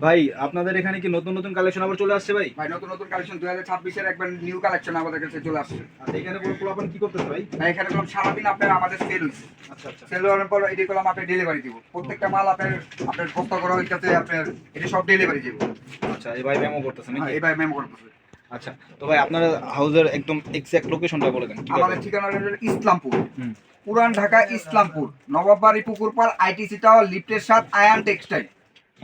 ভাই আপনাদের এখানে কি নতুন নতুন কালেকশন আবার চলে আসছে ভাই? ভাই নতুন নতুন কালেকশন দুই হাজার ছাব্বিশের একবার নিউ কালেকশন আমাদের কাছে চলে আসছে। আচ্ছা এখানে পুরো পোলাপান কি করতেছে ভাই? ভাই এখানে করলাম সারাদিন আপনার আমাদের সেল আচ্ছা আচ্ছা। সেল হওয়ার পর এটি করলাম আপনি ডেলিভারি দিব। প্রত্যেকটা মাল আপনার আপনার বস্তা করা হইতেছে আপনার এটা সব ডেলিভারি দিব। আচ্ছা এই ভাই মেমো করতেছে নাকি? এবার মেমো করতেছে। আচ্ছা তো ভাই আপনার হাউসের একদম এক্সাক্ট লোকেশনটা বলে দেন আমাদের ঠিকানা হলো ইসলামপুর। হুম। পুরান ঢাকা ইসলামপুর। নবাববাড়ি পুকুরপাল আইটিসি টাওয়ার লিফটের সাথ আয়ান টেক্সটাইল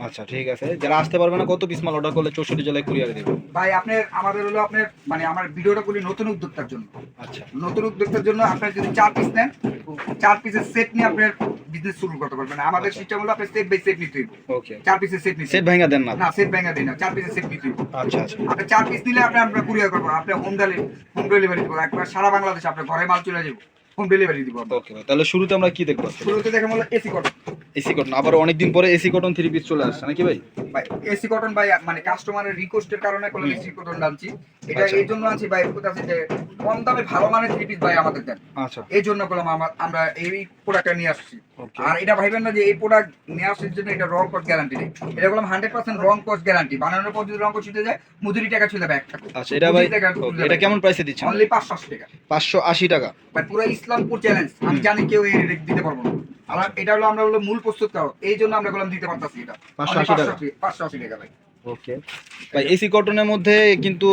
আচ্ছা ঠিক আছে। যারা আসতে পারবে না কত পিস মাল অর্ডার করলে চৌষট্টি জেলায় কুরিয়ারে দেবে? ভাই আপনার আমাদের হলো আপনার মানে আমার ভিডিওটা করি নতুন উদ্যোক্তার জন্য। আচ্ছা। নতুন উদ্যোক্তার জন্য আপনার যদি চার পিস নেন চার পিসের সেট নিয়ে আপনার বিজনেস শুরু করতে পারবেন। আমাদের আচ্ছা। সিস্টেম হলো আপনার সেট বাই সেট নিতে হইব। ওকে চার পিসের সেট নিতে সেট ভাঙা দেন না। না সেট ব্যাঙ্গা দিই না চার পিসের সেট নিতে হইব। আচ্ছা আচ্ছা। আপনি চার পিস নিলে আপনি আমরা কুরিয়ার করব আপনি হোম ডেলিভারি হোম ডেলিভারি দিব একবার সারা বাংলাদেশ আপনার ঘরে মাল চলে যাব। হোম ডেলিভারি দিব ওকে ভাই তাহলে শুরুতে আমরা কি দেখব? শুরুতে দেখে বলল এসি কটন এসি কটন আবার অনেকদিন পরে এসি কটন থ্রি পিস চলে আসছে নাকি ভাই? ভাই এসি কটন ভাই মানে কাস্টমারের রিকোয়েস্টের কারণে কোনো এসি কটন ডালছি এটা আচ্ছা। এই জন্য আছি ভাই কোথাছে যে কম দামে ভালো মানের থ্রি পিস ভাই আমাদের দেন। আচ্ছা। এই জন্য করলাম আমার এই প্রোডাক্টটা নিয়ে আসছি। আর এটা ভাইবেন না যে এই প্রোডাক্ট নিয়ে আসার জন্য এটা রং কস্ট গ্যারান্টি নেই। এটা বললাম হান্ড্রেড পার্সেন্ট রং কস্ট গ্যারান্টি বানানোর পর যদি রং কস্ট ছুটে যায় মজুরি টাকা ছুটে যাবে আচ্ছা এটা ভাই এটা কেমন প্রাইসে দিচ্ছেন? অনলি পাঁচশো আশি টাকা। পাঁচশো আশি টাকা। ভাই পুরো ইসলামপুর চ্যালেঞ্জ আমি জানি কেউ এই রেট দিতে পারব না। আমার এটা হলো আমরা হলো মূল প্রস্তুত কারও এই জন্য আমরা বললাম দিতে পারতাছি এটা। 580 টাকা। পাঁচশো আশি টাকা ভাই। ওকে ভাই এসি কটনের মধ্যে কিন্তু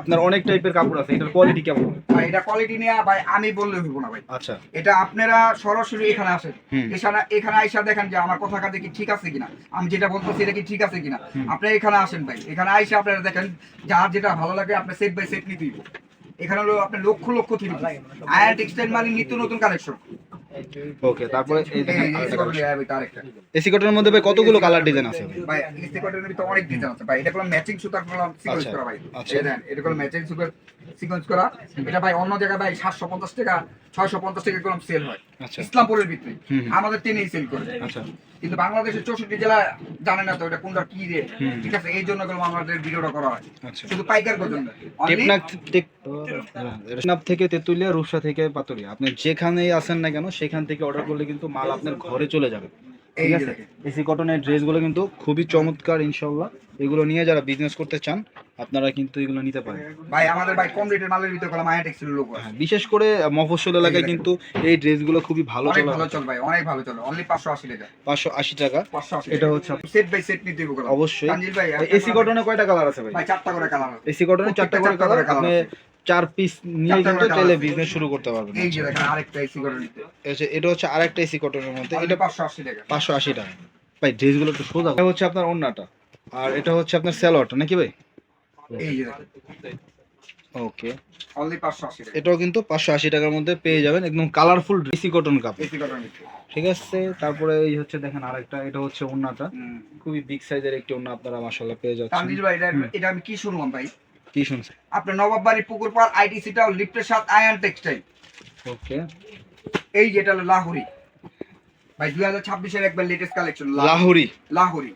আপনার অনেক টাইপের কাপড় আছে এটার কোয়ালিটি কেমন? ভাই এটা কোয়ালিটি নিয়ে ভাই আমি বললে হইব না ভাই। আচ্ছা। এটা আপনারা সরাসরি এখানে আসেন। হুম। এখানে এখানে আইসা দেখেন যে আমার কথা কাজে কি ঠিক আছে কিনা। আমি যেটা বলতেছি এটা কি ঠিক আছে কিনা। আপনারা এখানে আসেন ভাই। এখানে আইসা আপনারা দেখেন যার যেটা ভালো লাগে আপনি সেট বাই সেট নিতে দিব এখানে হলো আপনার লক্ষ লক্ষ থ্রি আয়া টেক্সটাইল মানে নিত্য নতুন কালেকশন ওকে তারপরে এই এসি কটনের মধ্যে ভাই কতগুলো কালার ডিজাইন আছে? ভাই? এসি কটনের ভিতরে অনেক ডিজাইন আছে। ভাই এটা কোনো ম্যাচিং সুতার কোনো সিকোয়েন্স আচ্ছা, করা ভাই। আচ্ছা। দেন এটা কোনো ম্যাচিং সুতার সিকোয়েন্স করা এটা ভাই অন্য জায়গায় ভাই 750 টাকা 650 টাকা কোনো সেল হয়। আচ্ছা। ইসলামপুরের ভিতরে। আমাদের টেনেই সেল করে। আচ্ছা। কিন্তু বাংলাদেশের চৌষট্টি জেলা জানে না তো এটা কোনটা কি রেট হুম। ঠিক আছে এই জন্যগুলো আমাদের ভিডিওটা করা হয়। আচ্ছা। শুধু পাইকার পর্যন্ত টেকনাফ থেকে তেতুলিয়া রূপসা থেকে পাতুরিয়া। আপনি যেখানেই আসেন না কেন সেখান থেকে অর্ডার করলে কিন্তু মাল আপনার ঘরে চলে যাবে। ঠিক আছে? এসি কটনের ড্রেসগুলো কিন্তু খুবই চমৎকার ইনশাল্লাহ এগুলো নিয়ে যারা বিজনেস করতে চান আপনারা কিন্তু এগুলো নিতে পারেন। ভাই আমাদের ভাই কম রেটের মালের ভিতরে কলাম আয়া টেক্সটাইল লোক হ্যাঁ, বিশেষ করে মফস্বল এলাকায় কিন্তু এই ড্রেসগুলো খুবই ভালো চলে ভালো চল ভাই অনেক ভালো চলে। অনলি 580 টাকা। পাঁচশো আশি টাকা। এটা হচ্ছে সেট বাই সেট নিতে হবে অবশ্যই। তানজিল ভাই এসি কটনে কয়টা কালার আছে ভাই? ভাই চারটা করে কালার আছে। এসি কটনে চারটা করে কালার আপনি আছে। চার পিস নিয়ে কিন্তু আছে। বিজনেস শুরু করতে পারবেন এই যে দেখেন আরেকটা এসি করে নিতে। এটা হচ্ছে আরেকটা এসি কটনের মধ্যে। এটা এটা 580 টাকা। পাঁচশো আশি টাকা। ভাই ড্রেসগুলো একটু সোজা। এটা হচ্ছে আপনার অন্যটা আর এটা হচ্ছে আপনার স্যালোয়ারটা নাকি ভাই? এই যে ওকে অনলি 580 টাকা। এটাও কিন্তু পাঁচশো আশি টাকার মধ্যে পেয়ে যাবেন একদম কালারফুল এসি কটন কাপ এসি করে নিতে। ঠিক আছে তারপরে এই হচ্ছে দেখেন আরেকটা এটা হচ্ছে ওন্নাটা। খুবই বিগ সাইজের একটি ওন্না আপনারা মাশাআল্লাহ পেয়ে যাচ্ছেন। তানজিল ভাই এটা এটা আমি কি শুনলাম ভাই? কি শুনছে আপনার নবাববাড়ি পুকুর পাড় আইটিসি টাও লিফটের সাথে আয়ান টেক্সটাইল ওকে এই যেটা হলো লাহুরি। ভাই দুই হাজার ছাব্বিশের একবার লেটেস্ট কালেকশন লাহুরি। লাহুরি?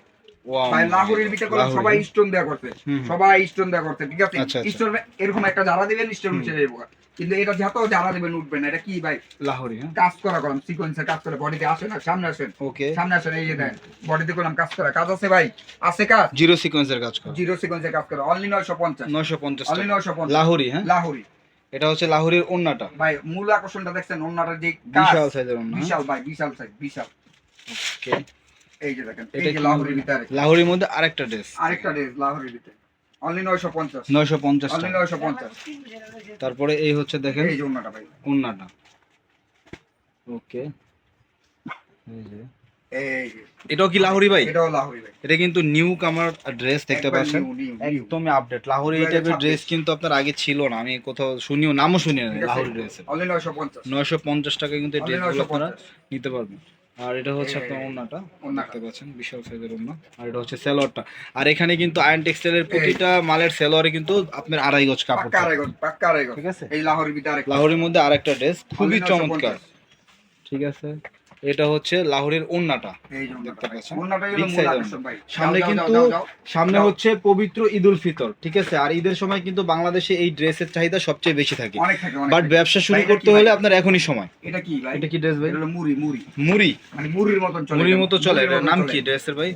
ভাই লাহুরির ভিতরে করে সবাই স্টোন দেওয়া করছে। সবাই স্টোন দেওয়া করছে ঠিক আছে? আচ্ছা, আচ্ছা। স্টোন এরকম একটা যারা দিবেন স্টোন। যাব কিন্তু এটা যত যারা দিবেন উঠবে না এটা কি ভাই? লাহুরি হ্যাঁ। কাজ করা করলাম সিকোয়েন্সের কাজ করে বডিতে আসেন না সামনে আসেন। ওকে। সামনে আসেন এই যে দেন বডিতে করলাম কাজ করা। কাজ আছে ভাই? আছে কাজ? জিরো সিকোয়েন্সের কাজ করা। জিরো সিকোয়েন্সের কাজ করা। অনলি নয়শো পঞ্চাশ। নয়শো পঞ্চাশ অনলি নয়শো পঞ্চাশ। লাহুরি হ্যাঁ? লাহুরি। এটা হচ্ছে লাহুরির ওন্নাটা। ভাই মূল আকর্ষণটা দেখছেন ওনাটার যে বিশাল সাইজের ওন্না হ্যাঁ? বিশাল ভাই বিশাল সাইজ বিশাল। ওকে। এই যে দেখেন এই এটা যে লাহোরের ভিতরে। লাহুরির মধ্যে আরেকটা ড্রেস আরেকটা ড্রেস লাহোরের ভিতরে। অনলি নয়শো পঞ্চাশ। নয়শো পঞ্চাশ অনলি টাকা। নয়শো পঞ্চাশ। তারপরে এই হচ্ছে দেখেন এই যে ওনাটা ভাই। ওন্নাটা ওকে। এই যে। এটাও কি লাহুরি ভাই? এটাও লাহোরি ভাই। এটা কিন্তু নিউ কামার ড্রেস দেখতে পাচ্ছেন। একদমই আপডেট লাহোরি এই 2026 টাইপের ড্রেস কিন্তু আপনার আগে ছিল না। আমি কোথাও শুনিও নামও শুনি না? লাহোরি ড্রেসের। নয়শো পঞ্চাশ। টাকা কিন্তু এই ড্রেসগুলো আপনারা নিতে পারবেন। আর এটা হচ্ছে আপনার ওন্নাটা। দেখতে পাচ্ছেন বিশাল সাইজের ওন্না আর এটা হচ্ছে সেলোয়ারটা আর এখানে কিন্তু আয়ন টেক্সটাইলের প্রতিটা মালের সেলোয়ারে কিন্তু আপনার আড়াই গজ কাপড় পাক্কা আড়াই গজ, পাক্কা আড়াই গজ। ঠিক আছে এই লাহোরের ভিতরে আরেকটা। লাহোরির মধ্যে আরেকটা ড্রেস খুবই চমৎকার ঠিক আছে এটা হচ্ছে লাহোরের ওন্নাটা। দেখতে পাচ্ছেন? সামনে কিন্তু। সামনে হচ্ছে পবিত্র ঈদ উল ফিতর ঠিক আছে? আর ঈদের সময় কিন্তু বাংলাদেশে এই ড্রেসের চাহিদা সবচেয়ে বেশি থাকে। বাট ব্যবসা শুরু করতে হলে আপনার এখনই সময়। এটা কি এটা কি ড্রেস ভাই? মুড়ি, মুড়ি। মুড়ি। মানে মুড়ির মতন চলে মুড়ির মতো চলে নাম কি ড্রেসের ভাই?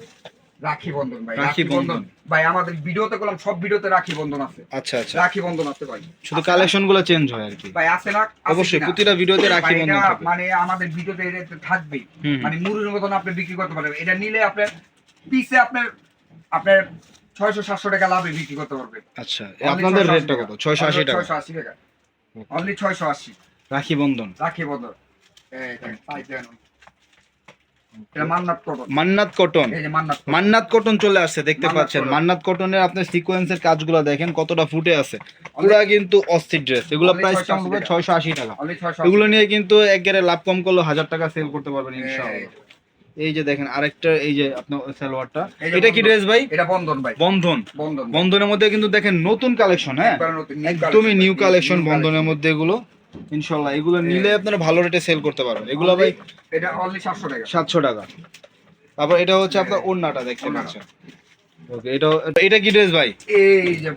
রাখি বন্ধন ভাই রাখি বন্ধন। ভাই আমাদের ভিডিওতে করলাম সব ভিডিওতে রাখি বন্ধন আছে। আচ্ছা আচ্ছা। রাখি বন্ধন আছে ভাই। শুধু কালেকশনগুলো চেঞ্জ হয় আর কি। ভাই আছে না? অবশ্যই প্রতিটা ভিডিওতে রাখি বন্ধন থাকে মানে আমাদের ভিডিওতে এটা হুম। মানে মুরুর মতন আপনি বিক্রি করতে পারবেন। এটা নিলে আপনার পিসে আপনার আপনার ছয়শো সাতশো টাকা লাভে বিক্রি করতে পারবেন আচ্ছা আপনাদের রেটটা কত? ছয়শো আশি টাকা। 680 টাকা। অনলি ছয়শো আশি। রাখি বন্ধন। রাখি বন্ধন। এই দেখেন, পাই দেন। এটা মান্নাত কটন মান্নাত কটন চলে আসছে দেখতে পাচ্ছেন। মান্নাত কটনের আপনার সিকোয়েন্সের কাজগুলো দেখেন কতটা ফুটে আছে। পুরা কিন্তু অস্থির ড্রেস এগুলো প্রাইস 680 কেমন হবে ছয়শো আশি টাকা। এগুলো নিয়ে কিন্তু একবারে লাভ কম করলে হাজার টাকা সেল করতে পারবেন ইনশাআল্লাহ। এই- যে দেখেন আরেকটা এই যে আপনার সালোয়ারটা। এটা কি ড্রেস ভাই? এটা বন্ধন ভাই। বন্ধন। বন্ধন। বন্ধনের মধ্যে কিন্তু দেখেন নতুন কালেকশন হ্যাঁ? একদমই নিউ কালেকশন বন্ধনের মধ্যে এগুলো। ইনশাল্লাহ এগুলো নিলে আপনারা ভালো রেটে সেল করতে পারবেন। এগুলো ভাই এটা অনলি সাতশো টাকা। সাতশো টাকা। তারপর এটা হচ্ছে আপনার ওড়নাটা দেখতে পাচ্ছেন। ওকে এটা এটা কি ড্রেস ভাই? এই যে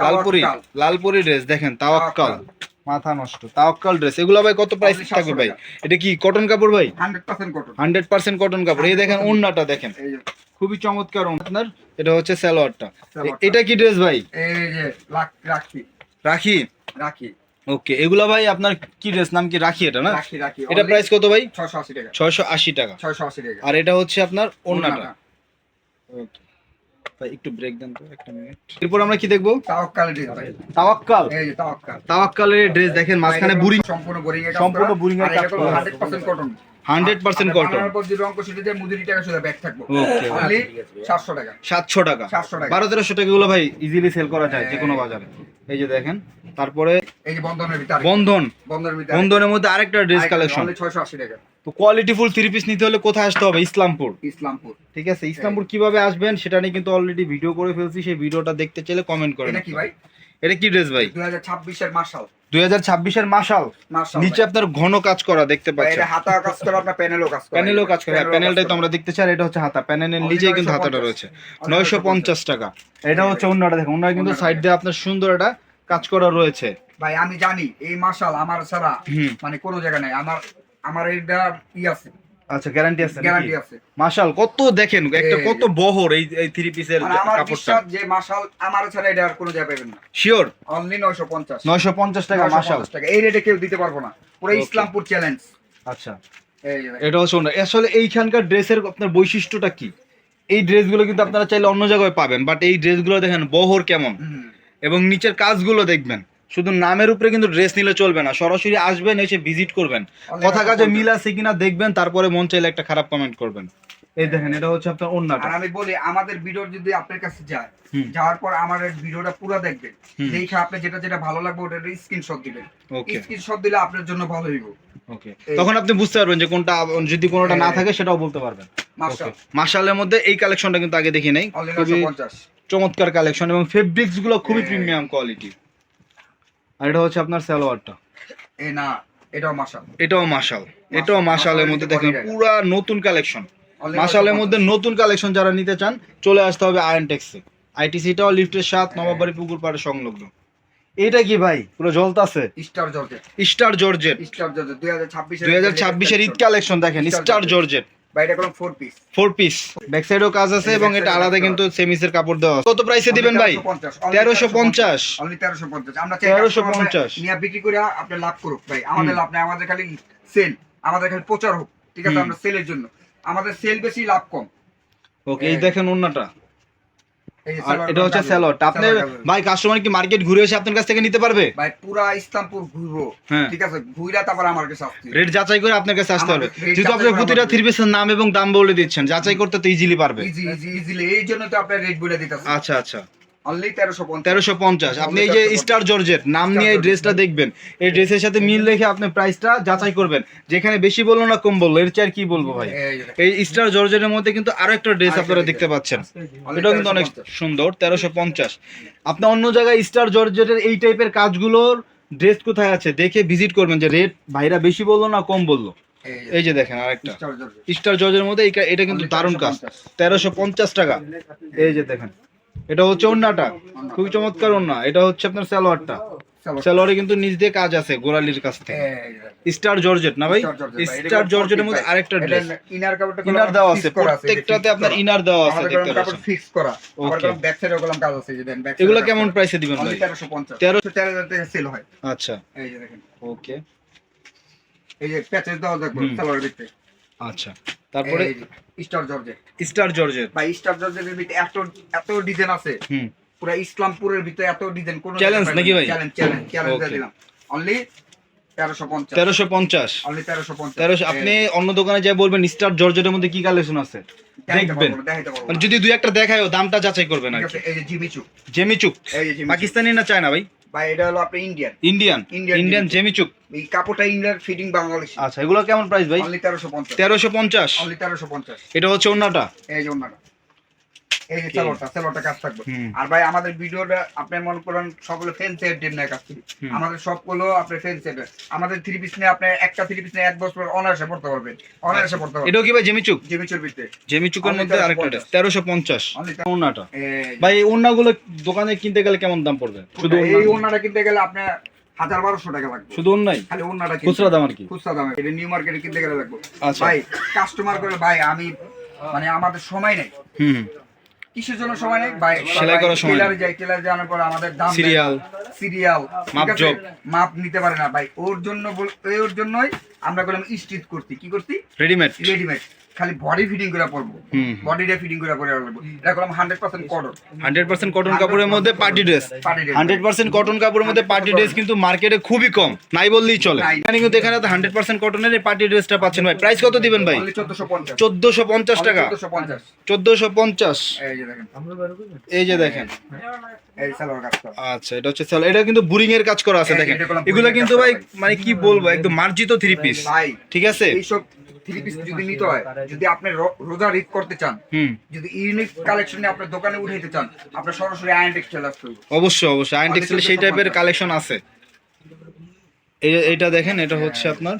লালপুরি লালপুরি ড্রেস দেখেন তাওয়াক্কাল। মাথা নষ্ট। তাওয়াক্কাল ড্রেস এগুলো ভাই কত প্রাইস থাকবে ভাই? এটা কি কটন কাপড় ভাই? 100% কটন হান্ড্রেড পার্সেন্ট কটন কাপড়। এই দেখেন ওড়নাটা দেখেন। এই যে। খুবই চমৎকার। আপনার এটা হচ্ছে সালোয়ারটা। এটা কি ড্রেস ভাই? এই যে রাখি। রাখি? রাখি। ওকে এগুলা ভাই আপনার কি ড্রেস নাম কি রাখি এটা না? রাখি রাখি। এটা প্রাইস কত ভাই? ছয়শো আশি টাকা। ছয়শো আশি টাকা। ছয়শো আশি টাকা। আর এটা হচ্ছে আপনার ওড়নাটা। Okay. ভাই একটু ব্রেক দেন তো একটা মিনিট এরপর আমরা কি দেখব? তাওয়াক্কালের ড্রেস ভাই। তাওয়াক্কাল? এই যে তাওয়াক্কাল। তাওয়াক্কালের ড্রেস দেখেন মাঝখানে বুরিং সম্পূর্ণ বোরিং এর সম্পূর্ণ boring এর কাজ করা। Hundred percent cotton 100% cotton। পর যদি অঙ্ক সেটা মুদিরি টাকা শুধু ব্যাগ থাকব। Okay. অনলি সাতশো টাকা। সাতশো টাকা। 700 টাকা। বারো তেরোশো টাকা গুলো ভাই ইজিলি সেল করা যায় যে কোনো বাজারে। এই যে দেখেন তারপরে এই যে বন্ধনের ভিতরে বন্ধন। বন্ধনের ভিতরে বন্ধনের মধ্যে আরেকটা ড্রেস কালেকশন অনলি ছয়শো আশি টাকা। তো কোয়ালিটি ফুল থ্রি পিস নিতে হলে কোথায় আসতে হবে? ইসলামপুর। ইসলামপুর। ঠিক আছে ইসলামপুর কীভাবে আসবেন সেটা নিয়ে কিন্তু অলরেডি ভিডিও করে ফেলছি। সেই ভিডিওটা দেখতে চাইলে কমেন্ট করেন এটা কি ভাই? এটা কি ড্রেস ভাই? দুই হাজার ছাব্বিশের মার্শাল। দুই হাজার মার্শাল? নিচে আপনার ঘন কাজ করা দেখতে এটা হাতা কাজ করে আপনার প্যানেলও কাজ করে। প্যানেলও কাজ করে। প্যানেলটাই তো আমরা দেখতে চাই আর এটা হচ্ছে হাতা। প্যানেলের নিচেই কিন্তু হাতাটা রয়েছে। Only নয়শো পঞ্চাশ টাকা। এটা হচ্ছে অন্যটা দেখুন। অন্য কিন্তু সাইড দিয়ে আপনার সুন্দর একটা কাজ করা রয়েছে। ভাই আমি জানি এই মার্শাল আমার ছাড়া মানে কোনো জায়গা নাই। আমার আমার এটা ই আছে। আচ্ছা গ্যারান্টি আছে গ্যারান্টি আছে। মাশাল কত দেখেন একটা কত বহর এই এই থ্রি পিসের মানে কাপড়টা? যে মার্শাল আমার ছাড়া এটা আর কোনো জায়গায় পাবেন না। শিওর অনলি নয়শো পঞ্চাশ। নয়শো পঞ্চাশ টাকা মাশাল। টাকা। এই রেটে কেউ দিতে পারব না। পুরো ইসলামপুর চ্যালেঞ্জ আচ্ছা। এটা হচ্ছে আসলে এইখানকার ড্রেসের আপনার বৈশিষ্ট্যটা কি? এই ড্রেসগুলো কিন্তু আপনারা চাইলে অন্য জায়গায় পাবেন বাট এই ড্রেসগুলো দেখেন বহর কেমন। এবং নিচের কাজগুলো দেখবেন। শুধু নামের উপরে কিন্তু ড্রেস নিলে চলবে না। সরাসরি আসবেন এসে ভিজিট করবেন। কথা কাজে মিল আছে কিনা দেখবেন তারপরে মন চাইলে একটা খারাপ কমেন্ট করবেন। এই দেখেন এটা হচ্ছে আপনার আর আমি বলি আমাদের ভিডিও যদি আপনার কাছে যায় যাওয়ার পর আমার ভিডিওটা পুরো দেখবেন। দেখে আপনি যেটা যেটা ভালো লাগবে ওটার স্ক্রিনশট দিবেন। ওকে স্ক্রিনশট দিলে আপনার জন্য ভালো হইব। ওকে তখন আপনি বুঝতে পারবেন যে কোনটা যদি কোনোটা না থাকে সেটাও বলতে পারবেন। মার্শালের মধ্যে এই কালেকশনটা কিন্তু আগে দেখি নাই। খুবই চমৎকার কালেকশন এবং ফেব্রিক্সগুলো খুবই প্রিমিয়াম কোয়ালিটি আর এটা হচ্ছে আপনার সালোয়ারটা। এ না এটাও মার্শাল এটাও মাশাল। এটাও মাশালের মধ্যে দেখেন পুরা নতুন কালেকশন মাশালের মধ্যে নতুন কালেকশন যারা নিতে চান চলে আসতে হবে আয়ন টেক্সে আইটিসিটাও লিফটের সাত নবাবাড়ি পুকুর পাড়ে সংলগ্ন। এটা কি ভাই? পুরো জ্বলতাছে? Star georgette star georgette star georgette দুই হাজার ছাব্বিশের দুই হাজার ঈদ কালেকশন দেখেন স্টার জর্জেট এটা পিস ফোর পিস ব্যাক সাইডেও কাজ আছে এবং এটা আলাদা কিন্তু সেমিসের কাপড় দেওয়া আছে। কত প্রাইসে দিবেন ভাই? তেরোশো পঞ্চাশ। অনলি তেরোশো পঞ্চাশ। আমরা 1350 নিয়া বিক্রি করে আপনি লাভ করুক ভাই। আমাদের লাভ নাই আমাদের খালি সেল আমাদের খালি প্রচার হোক। ঠিক আছে আমরা সেলের জন্য। আমাদের সেল বেশি লাভ কম। ওকে এই এই- দেখেন অন্যটা এই যে আর সালোয়ার এটা হচ্ছে আপনি ভাই কাস্টমার কি মার্কেট ঘুরে এসে আপনার কাছ থেকে নিতে পারবে? ভাই পুরা ইসলামপুর ঘুরবো। হ্যাঁ। ঠিক আছে ঘুরে তারপর আমার কাছে আসতে। রেট যাচাই করে আপনার কাছে আসতে হবে। যেহেতু আপনি প্রতিটা থ্রি পিসের নাম এবং দাম বলে দিচ্ছেন যাচাই করতে তো ইজিলি পারবে। ইজি ইজি ইজিলি এই জন্য তো আপনার রেট বলে আচ্ছা আচ্ছা। অনলি তেরোশো পঞ্চাশ। আপনি এই যে স্টার জর্জেট নাম নিয়ে এই ড্রেসটা দেখবেন। এই ড্রেসের সাথে মিল রেখে আপনি প্রাইসটা যাচাই করবেন। যেখানে বেশি বলল না কম বলল। এর চেয়ে কি বলব ভাই? এই স্টার জর্জেটের মধ্যে কিন্তু আরও একটা ড্রেস আপনারা দেখতে পাচ্ছেন। এটাও কিন্তু অনেক সুন্দর। তেরোশো পঞ্চাশ। আপনি অন্য জায়গায় স্টার জর্জেটের এই টাইপের কাজগুলোর ড্রেস কোথায় আছে? দেখে ভিজিট করবেন যে রেট ভাইরা বেশি বলল না কম বলল? এই যে দেখেন আরেকটা। স্টার জর্জের মধ্যে এটা কিন্তু দারুণ কাজ। তেরোশো পঞ্চাশ টাকা। এই যে দেখেন। এটা হচ্ছে ওন্নাটা। খুবই চমৎকার ওন্না। এটা হচ্ছে আপনার সালোয়ারটা। সালোয়ার। কিন্তু নিচ দিয়ে কাজ আছে গোড়ালির কাছ থেকে। স্টার জর্জেট না ভাই? স্টার জর্জেটের মধ্যে আরেকটা ড্রেস ইনার কাপড়টা ইনার দেওয়া আছে। প্রত্যেকটাতে আপনার ইনার দেওয়া আছে দেখতে পাচ্ছেন। ফিক্স করা. গরম ব্যাক সাইডে গরম কাজ আছে যে দেন ব্যাক এগুলো কেমন প্রাইসে দিবেন ভাই? 1350 তেরো- 13000 টাকা সেল হয়। আচ্ছা। এই যে দেখেন। ওকে এই যে প্যাচেস দেওয়া দেখব হুম। সালোয়ার ভিতরে। আচ্ছা তারপরে star georgette star georgette star জর্জেটের ভিতরে এত এত ডিজাইন আছে। হুম। পুরো ইসলামপুরের ভিতরে এত ডিজাইন কোন Challenge নাকি ভাই? Challenge challenge challenge. দিলাম। অনলি 1350 তেরোশো পঞ্চাশ। অনলি 1350 তেরোশো আপনি অন্য দোকানে বলবেন স্টার জর্জেটের মধ্যে কি কালেকশন আছে? দেখবেন। মানে যদি দুই একটা দেখায় দামটা যাচাই করবেন আর জেমিচুক এই যে জিমিচু পাকিস্তানি না চায়না ভাই? ভাই এটা হলো আপনি ইন্ডিয়ান ইন্ডিয়ান ইন্ডিয়ান ইন্ডিয়ান জেমিচুক এই কাপড়টা ইন্ডিয়ান ফিটিং বাংলাদেশি। আচ্ছা এগুলো কেমন প্রাইস ভাই? অনলি 1350 তেরোশো পঞ্চাশ। অনলি 1350 এটা হচ্ছে অন্যটা এই যে ওনাটা এই যে সালোয়ারটা কাজ থাকবে। আর ভাই আমাদের ভিডিওটা আপনি মনে করেন সবগুলো ফ্যান সেট দিন না কাজ করি। আমাদের সবগুলো আপনি ফ্যান সেট আমাদের থ্রি পিস নিয়ে আপনি একটা থ্রি পিস নিয়ে এক বছর অনায়াসে পড়তে পারবেন। অনায়াসে পড়তে পারবেন। এটাও কি ভাই জেমিচুক? জিমিচুর ভিতরে জেমিচুকের মধ্যে আরেকটা। 1350 তেরোশো পঞ্চাশ। অনলি ওনাটা ভাই এই ওনাগুলো দোকানে কিনতে গেলে কেমন দাম পড়বে? শুধু এই ওড়না? ওনাটা কিনতে গেলে আপনার হাজার বারোশো টাকা লাগবে। শুধু ওনাই খালি ওনাটা খুচরা দাম আর কি? খুচরা দাম এটা নিউ মার্কেটে কিনতে গেলে লাগবে। আচ্ছা। ভাই কাস্টমার করে ভাই আমি মানে আমাদের সময় নেই। হুম। কিসের জন্য সময় নেই? ভাই সেলাই করার সময় টেলারে যাই টেলারে যাওয়ার পর আমাদের দাম সিরিয়াল সিরিয়াল মাপ মাপ নিতে পারে না। ভাই ওর জন্য ওর জন্যই আমরা করলাম স্টিচ করছি কি করছি রেডিমেড রেডিমেড খালি বডি ফিটিং করে পরবো। বডিটা ফিটিং করে পরে রাখব এটা করলাম hundred percent cotton hundred percent cotton কাপড়ের মধ্যে party dress party hundred percent cotton কাপড়ের মধ্যে পার্টি ড্রেস কিন্তু মার্কেটে খুবই কম নাই বললেই চলে। নাই। এখানে কিন্তু এখানে হান্ড্রেড পার্সেন্ট কটনের এই পার্টি ড্রেসটা পাচ্ছেন ভাই। প্রাইস কত দিবেন ভাই? অনলি চোদ্দশো পঞ্চাশ। চোদ্দশো পঞ্চাশ টাকা। চোদ্দশো পঞ্চাশ। চোদ্দশো পঞ্চাশ। এই যে দেখেন। এই যে দেখেন। আচ্ছা এটা হচ্ছে এটা কিন্তু বুরিং এর কাজ করা আছে দেখেন। এগুলো কিন্তু ভাই মানে কি বলব একদম মার্জিত থ্রি পিস ঠিক আছে? এইসব থ্রি পিস যদি নিতে হয় যদি আপনি রোজা রিড করতে চান যদি ইউনিক কালেকশন আপনার দোকানে উঠাইতে চান আপনার সরাসরি আয়ন টেক্সটাইল আসতে হবে অবশ্যই অবশ্যই। আয়ন আমাদের টেক্সটাইল সেই টাইপের কালেকশন আছে। এইটা দেখেন এটা হচ্ছে আপনার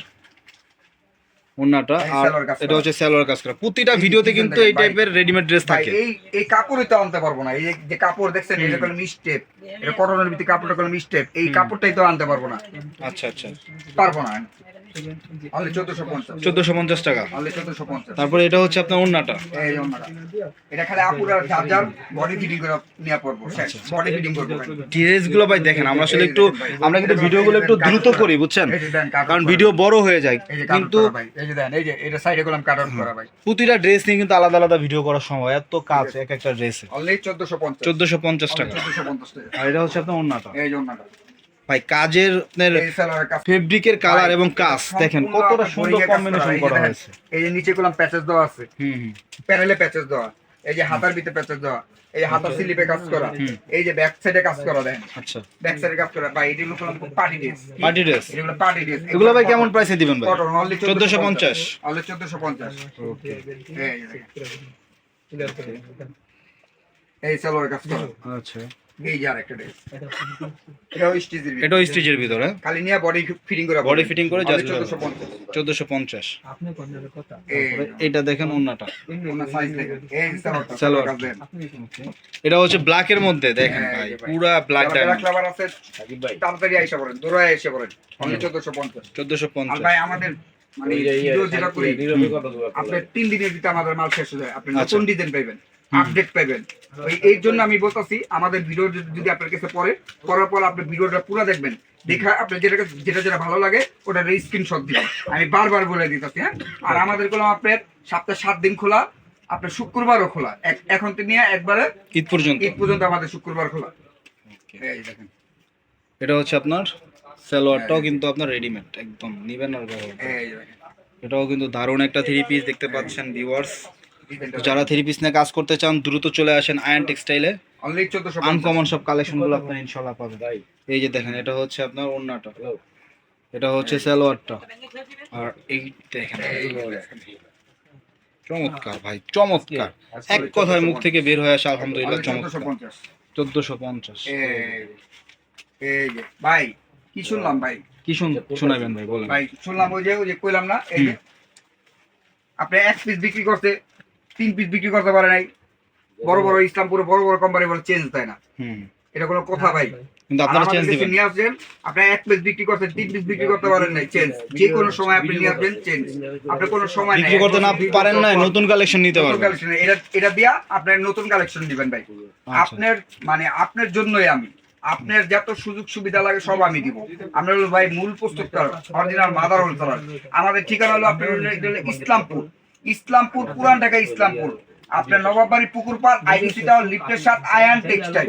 ওন্নাটা আর। এটা হচ্ছে সালোয়ার কাজ করা প্রতিটা ভিডিওতে কিন্তু এই টাইপের রেডিমেড ড্রেস থাকে। এই এই কাপড়ই তো আনতে পারব না। এই যে- কাপড় দেখছেন এটা কোনো মিস্টেপ এটা কটনের ভিতরে কাপড়টা কোনো মিস্টেপ এই কাপড়টাই তো আনতে পারব না। আচ্ছা আচ্ছা। পারব না। চোদ্দশো পঞ্চাশ। টাকা। তারপরে এটা হচ্ছে আপনার ওন্নাটা এটা খালি আপুরা যার যার বডি ফিটিং করে নিয়ে পড়ব বডি ফিটিং করব ড্রেসগুলো ভাই দেখেন আমরা আসলে একটু আমরা কিন্তু ভিডিও গুলো একটু দ্রুত করি। বুঝছেন? এই যে দেন, cut কারণ ভিডিও বড় হয়ে যায় কিন্তু এই যে দেন এই যে এটা সাইডে করলাম কাট আউট করা ভাই। প্রতিটা ড্রেস নিয়ে কিন্তু আলাদা আলাদা ভিডিও করার সময় এত কাজ এক একটা ড্রেসে অনলি চোদ্দশো পঞ্চাশ। টাকা। আর এটা হচ্ছে আপনার ওন্নাটা এই যে ওনারা। ভাই কাজের আপনার ফেব্রিকের কালার এবং কাজ দেখেন কতটা সুন্দর কম্বিনেশন করা হয়েছে। এই যে নিচে প্যাচেস দেওয়া আছে। হুম প্যানেলে প্যাচেস দেওয়া। এই যে হাতার ভিতরে প্যাচেস দেওয়া। এই হাতার স্লিপে কাজ করা। এই যে ব্যাক সাইডে কাজ করা দেখেন। আচ্ছা। ব্যাক সাইডে কাজ করা। ভাই এগুলো পার্টি ড্রেস পার্টি ড্রেস এগুলো পার্টি ড্রেস এগুলো ভাই কেমন প্রাইসে দিবেন ভাই? Cotton only 1450 only 1450 okay. এই সালোয়ার কাজ করা। আচ্ছা। এই যে ড্রেস এটাও স্টিচের ভিতরে। এটাও স্টিচের ভিতরে। খালি নিয়ে বডি ফিটিং করে বডি ফিটিং করে জাস্ট চোদ্দশো পঞ্চাশ। চোদ্দশো পঞ্চাশ। এটা দেখেন ওন্নাটা। এই সালোয়ার। এটা হচ্ছে ব্ল্যাকের মধ্যে দেখেন হ্যাঁ, ভাই। পুরা ব্ল্যাক আছে, তাড়াতাড়ি আইসা পড়েন, দৌড়ায় আইসা পড়েন। Only 1450 চোদ্দশো আর পঞ্চাশ। ভাই আমাদের মানে ভিডিও যেটা করি, আপনার তিন দিনের ভিতরে আমাদের মাল শেষ হয়ে যায়। আপনি আচ্ছা। নতুন ডিজাইন পাইবেন। আপডেট পাইবেন ওই এই জন্য আমি বলতেছি আমাদের ভিডিও যদি আপনার কাছে পড়ে পড়ার পর আপনি ভিডিওটা পুরো দেখবেন। দেখা আপনার যেটা যেটা যেটা ভালো লাগে ওটা স্ক্রিনশট দিবেন। আমি বারবার বলে দিতেছি হ্যাঁ? আর আমাদেরগুলো আপনার সপ্তাহে সাত দিন খোলা আপনার শুক্রবারও খোলা। এখন থেকে নিয়ে একবারে ঈদ পর্যন্ত। ঈদ পর্যন্ত আমাদের শুক্রবার খোলা। এই দেখেন। এটা হচ্ছে আপনার সালোয়ারটাও কিন্তু আপনার রেডিমেড একদম নিবেন আর এটাও কিন্তু দারুণ একটা থ্রি পিস দেখতে পাচ্ছেন ভিউয়ার্স যারা থ্রি পিস নিয়ে কাজ করতে চান দ্রুত চলে আসেন আয়ন টেক্সটাইলে আনকমন সব কালেকশনগুলো আপনার ইনশাল্লাহ পাবেন। এই যে দেখেন এটা হচ্ছে আপনার ওন্নাটা এটা হচ্ছে সালোয়ারটা। আর এই দেখেন চমৎকার ভাই চমৎকার। এক কথায় মুখ থেকে বের হয়ে আসে আলহামদুলিল্লাহ চমৎকার। 1450 চোদ্দশো পঞ্চাশ। ভাই কি শুনলাম ভাই? কি শুন শোনাবেন ভাই বলেন। ভাই শুনলাম ওই যে ওই যে কইলাম না এই যে আপনি এক পিস বিক্রি করতে তিন পিস বিক্রি করতে পারে নাই। বড় বড় ইসলামপুরে বড় বড় কোম্পানি বলে চেঞ্জ দেয় না। এটা কোনো কথা ভাই। কিন্তু আপনারা চেঞ্জ দিবেন। নিয়ে আসবেন আপনি এক পিস বিক্রি করছেন তিন পিস বিক্রি করতে পারেন নাই চেঞ্জ যে কোনো সময় আপনি নিয়ে আসবেন চেঞ্জ আপনি কোনো সময় বিক্রি করতে না পারেন না নতুন কালেকশন নিতে পারবেন। কালেকশন এটা এটা দিয়া আপনার নতুন কালেকশন দিবেন ভাই। আচ্ছা। আপনার মানে আপনার জন্যই আমি। আপনার যত সুযোগ সুবিধা লাগে সব আমি দিব। আমরা হলো ভাই মূল প্রস্তুতকার অরিজিনাল মাদার হোল আমাদের ঠিকানা হলো আপনার ইসলামপুর। ইসলামপুর পুরান ঢাকা ইসলামপুর। আপনার নবাবাড়ি পুকুর পার আইডিসি টাওয়ার লিফটের সাথে আয়ান টেক্সটাইল